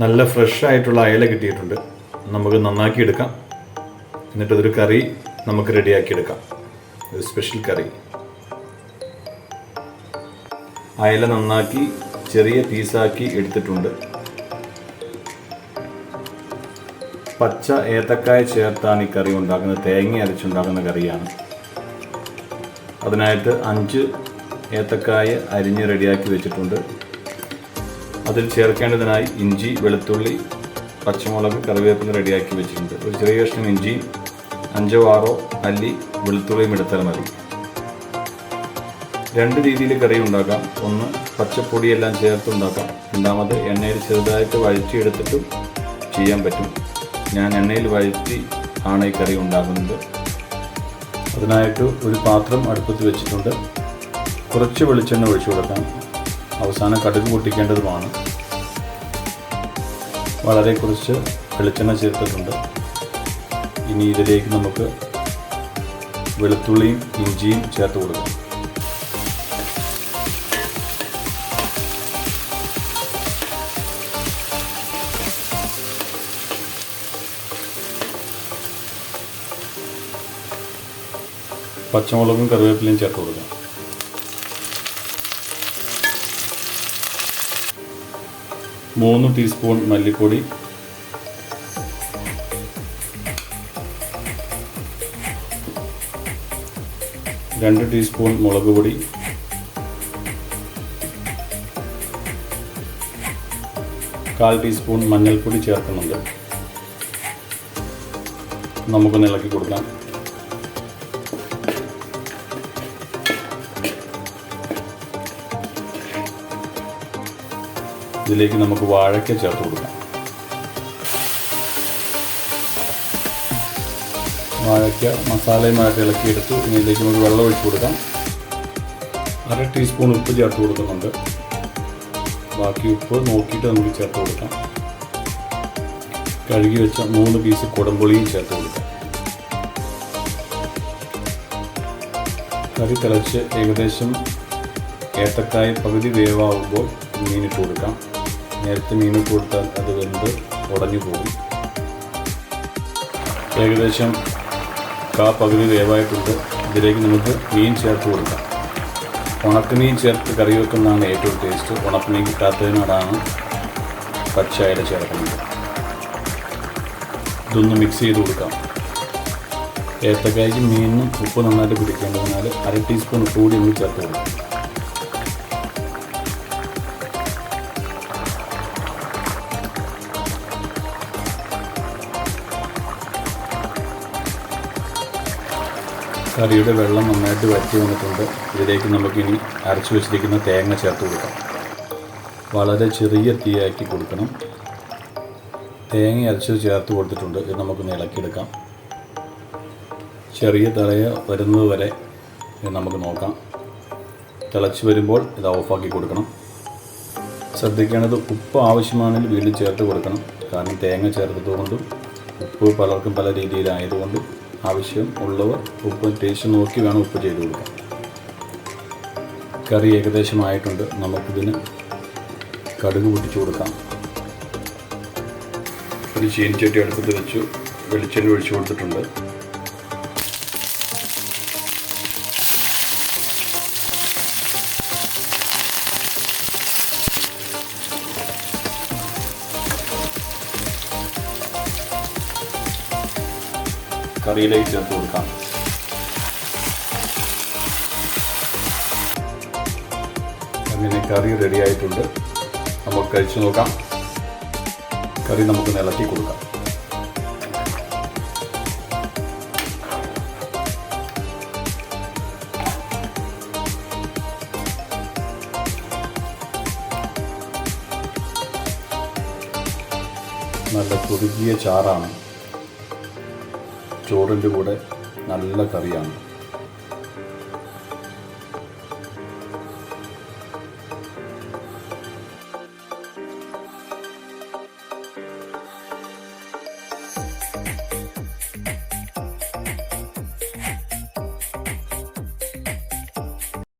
നല്ല ഫ്രഷ് ആയിട്ടുള്ള അയല കിട്ടിയിട്ടുണ്ട്. നമുക്ക് നന്നാക്കി എടുക്കാം. എന്നിട്ട് അതൊരു കറി നമുക്ക് റെഡിയാക്കി എടുക്കാം. ഒരു സ്പെഷ്യൽ കറി. അയല നന്നാക്കി ചെറിയ പീസാക്കി എടുത്തിട്ടുണ്ട്. പച്ച ഏത്തക്കായ ചേർത്താണ് ഈ കറി ഉണ്ടാക്കുന്നത്. തേങ്ങ അരച്ചുണ്ടാക്കുന്ന കറിയാണ്. അതിനായിട്ട് അഞ്ച് ഏത്തക്കായ അരിഞ്ഞ് റെഡിയാക്കി വെച്ചിട്ടുണ്ട്. അതിൽ ചേർക്കേണ്ടതിനായി ഇഞ്ചി വെളുത്തുള്ളി പച്ചമുളക് കറിവേപ്പിന് റെഡിയാക്കി വെച്ചിട്ടുണ്ട്. ഒരു ചെറിയ കഷ്ണം ഇഞ്ചി അഞ്ചോ ആറോ അല്ലി വെളുത്തുള്ളിയും എടുത്താൽ മതി. രണ്ട് രീതിയിൽ കറി ഉണ്ടാക്കാം. ഒന്ന് പച്ചപ്പൊടിയെല്ലാം ചേർത്ത് ഉണ്ടാക്കാം. രണ്ടാമത് എണ്ണയിൽ ചെറുതായിട്ട് വഴറ്റിയെടുത്തിട്ടും ചെയ്യാൻ പറ്റും. ഞാൻ എണ്ണയിൽ വഴറ്റി ആണ് ഈ കറി ഉണ്ടാക്കുന്നത്. അതിനായിട്ട് ഒരു പാത്രം അടുപ്പത്ത് വെച്ചിട്ടുണ്ട്. കുറച്ച് വെളിച്ചെണ്ണ ഒഴിച്ചു കൊടുക്കാം. അവസാനം കടുക് പൊട്ടിക്കേണ്ടതുമാണ്. വളരെ കുറച്ച് വെളിച്ചെണ്ണ ചേർത്തിട്ടുണ്ട്. ഇനി ഇതിലേക്ക് നമുക്ക് വെളുത്തുള്ളിയും ഇഞ്ചിയും ചേർത്ത് കൊടുക്കാം. പച്ചമുളകും കറിവേപ്പിലയും ചേർത്ത് കൊടുക്കാം. മൂന്ന് ടീസ്പൂൺ മല്ലിപ്പൊടി. രണ്ട് ടീസ്പൂൺ മുളക് പൊടി. കാൽ ടീസ്പൂൺ മഞ്ഞൾപ്പൊടി ചേർക്കുന്നുണ്ട്. നമുക്കൊന്ന് ഇളക്കി കൊടുക്കാം. ഇതിലേക്ക് നമുക്ക് വാഴയ്ക്ക ചേർത്ത് കൊടുക്കാം. വാഴയ്ക്ക മസാലയുമായിട്ട് ഇളക്കിയെടുത്ത്. ഇനി ഇതിലേക്ക് നമുക്ക് വെള്ളം ഒഴിച്ച് കൊടുക്കാം. അര ടീസ്പൂൺ ഉപ്പ് ചേർത്ത് കൊടുക്കുന്നുണ്ട് ബാക്കി ഉപ്പ് നോക്കിയിട്ട് നമുക്ക് ചേർത്ത് കൊടുക്കാം. കഴുകി വെച്ച മൂന്ന് പീസ് കുടംപുളിയും ചേർത്ത് കൊടുക്കാം. കറി തിളച്ച് ഏകദേശം ഏത്തക്കായ പകുതി വേവാകുമ്പോൾ മീനിട്ട് കൊടുക്കാം. നേരത്തെ മീൻ കൊടുത്താൽ അത് വെന്ത് ഉടഞ്ഞു പോകും. ഏകദേശം കാ പകുതി വേവായിട്ടുണ്ട്. ഇതിലേക്ക് നമുക്ക് മീൻ ചേർത്ത് കൊടുക്കാം. ഉണക്കമീൻ ചേർത്ത് കറി വെക്കുന്നതാണ് ഏറ്റവും ടേസ്റ്റ്. ഉണക്കമീൻ കിട്ടാത്തതിനോടാണ് പച്ച അയല ചേർക്കുന്നത്. ഇതൊന്ന് മിക്സ് ചെയ്ത് കൊടുക്കാം. ഏത്തക്കായ്ക്ക് മീനിനും ഉപ്പ് നന്നായിട്ട് പിടിക്കേണ്ടതിനാൽ അര ടീസ്പൂൺ കൂടി ഒന്ന് ചേർത്ത് കൊടുക്കാം. കറിയുടെ വെള്ളം നന്നായിട്ട് വറ്റി വന്നിട്ടുണ്ട്. ഇതിലേക്ക് നമുക്കിനി അരച്ചു വെച്ചിരിക്കുന്ന തേങ്ങ ചേർത്ത് കൊടുക്കാം. വളരെ ചെറിയ തീയാക്കി കൊടുക്കണം. തേങ്ങ അരച്ച് ചേർത്ത് കൊടുത്തിട്ടുണ്ട്. ഇത് നമുക്കൊന്ന് ഇളക്കിയെടുക്കാം. ചെറിയ തിളയ വരുന്നത് വരെ നമുക്ക് നോക്കാം. തിളച്ച് വരുമ്പോൾ ഇത് ഓഫാക്കി കൊടുക്കണം. ശ്രദ്ധിക്കേണ്ടത് ഉപ്പ് ആവശ്യമാണെങ്കിൽ വീണ്ടും ചേർത്ത് കൊടുക്കണം. കാരണം തേങ്ങ ചേർത്തതുകൊണ്ടും ഉപ്പ് പലർക്കും പല രീതിയിലായതുകൊണ്ടും ആവശ്യം ഉള്ളവർ ഉപ്പ് ടേസ്റ്റ് നോക്കി വേണം ഉപ്പ് ചെയ്ത് കൊടുക്കാം കറി ഏകദേശമായിട്ടുണ്ട്. നമുക്കിതിന് കടുക് പൊട്ടിച്ചു കൊടുക്കാം. ഒരു ചീനിച്ചട്ടി അടുപ്പത്ത് വെച്ചു. വെളിച്ചെണ്ണ ഒഴിച്ചു കൊടുത്തിട്ടുണ്ട്. കറിയിലേക്ക് ചേർത്ത് കൊടുക്കാം. അങ്ങനെ കറി റെഡി ആയിട്ടുണ്ട്. നമുക്ക് കഴിച്ചു നോക്കാം. കറി നമുക്ക് നിലത്തി കൊടുക്കാം. നല്ല കുറുകിയ ചാറാണ്. ചോറിന്റെ കൂടെ നല്ല കറിയാണ്.